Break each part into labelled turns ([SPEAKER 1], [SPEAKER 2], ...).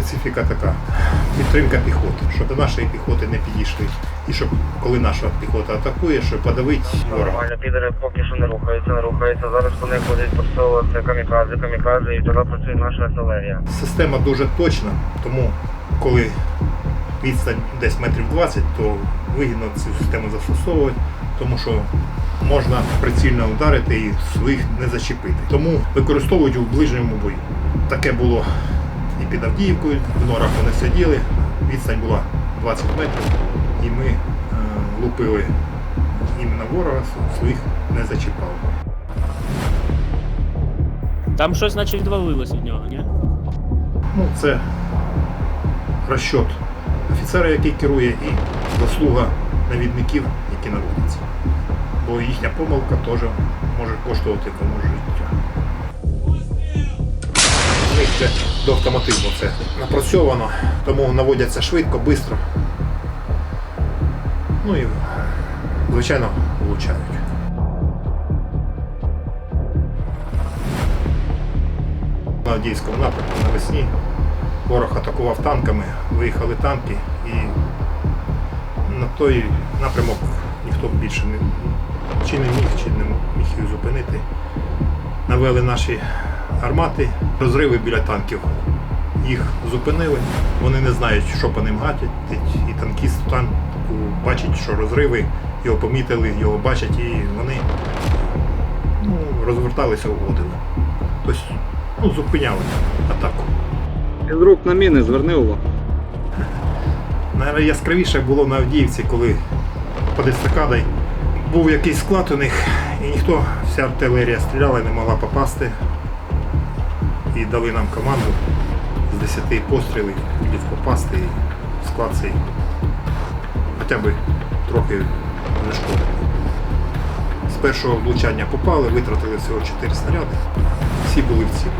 [SPEAKER 1] специфіка така. Підтримка піхоти, щоб до нашої піхоти не підійшли. І щоб коли наша піхота атакує, щоб подавити ворога.
[SPEAKER 2] Нормально, підери поки що не рухаються, не рухаються. Зараз вони будуть просовувати камікадзе, камікадзе, і тоді працює наша артилерія.
[SPEAKER 1] Система дуже точна, тому коли відстань десь метрів 20, то вигідно цю систему застосовувати, тому що можна прицільно вдарити і своїх не зачепити. Тому використовують у ближньому бою. Таке було і під Авдіївкою, в норах вони сиділи, відстань була 20 метрів, і ми е, лупили іменно ворога, своїх не зачіпали.
[SPEAKER 3] Там щось наче відвалилось від нього, ні?
[SPEAKER 1] Ну, це розчот офіцера, який керує, і заслуга навідників, які наводяться. Бо їхня помилка теж може коштувати комусь життя. У до автоматизму це напрацьовано, тому наводяться швидко, швидко. Ну і, звичайно, влучають. На Авдіївському напрямку навесні ворог атакував танками, виїхали танки і на той напрямок ніхто більше не, чи не міг, чи не міг їх зупинити. Навели наші армати, розриви біля танків. Їх зупинили, вони не знають, що по ним гатять, і танкіст танку бачить, що розриви, його помітили, його бачать, і вони ну, розверталися, уходили. Тобто ну, зупиняли атаку.
[SPEAKER 4] Із рук на міни зверни увагу.
[SPEAKER 1] Найяскравіше було на Авдіївці, коли під естакадою був якийсь склад у них, і ніхто, вся артилерія стріляла і не могла попасти. І дали нам команду з 10 пострілів хотів попасти і склад цей хоча б трохи знешкодити. З першого влучання попали, витратили всього 4 снаряди, всі були в цілі.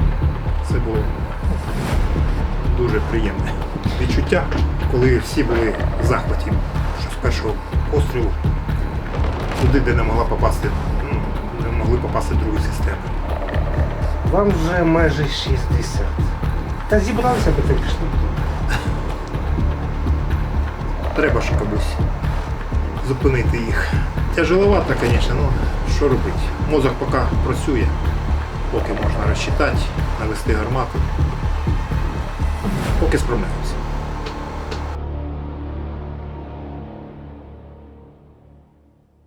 [SPEAKER 1] Це було дуже приємне відчуття, коли всі були в захваті, що з першого пострілу туди, де не могла попасти, не могли попасти другі системи.
[SPEAKER 5] Вам вже майже 60. Та зібралися би тільки пішли.
[SPEAKER 1] Треба ж комусь зупинити їх. Тяжеловато, звісно, але що робити? Мозок поки працює, поки можна розчитати, навести гармату. Поки справляємося.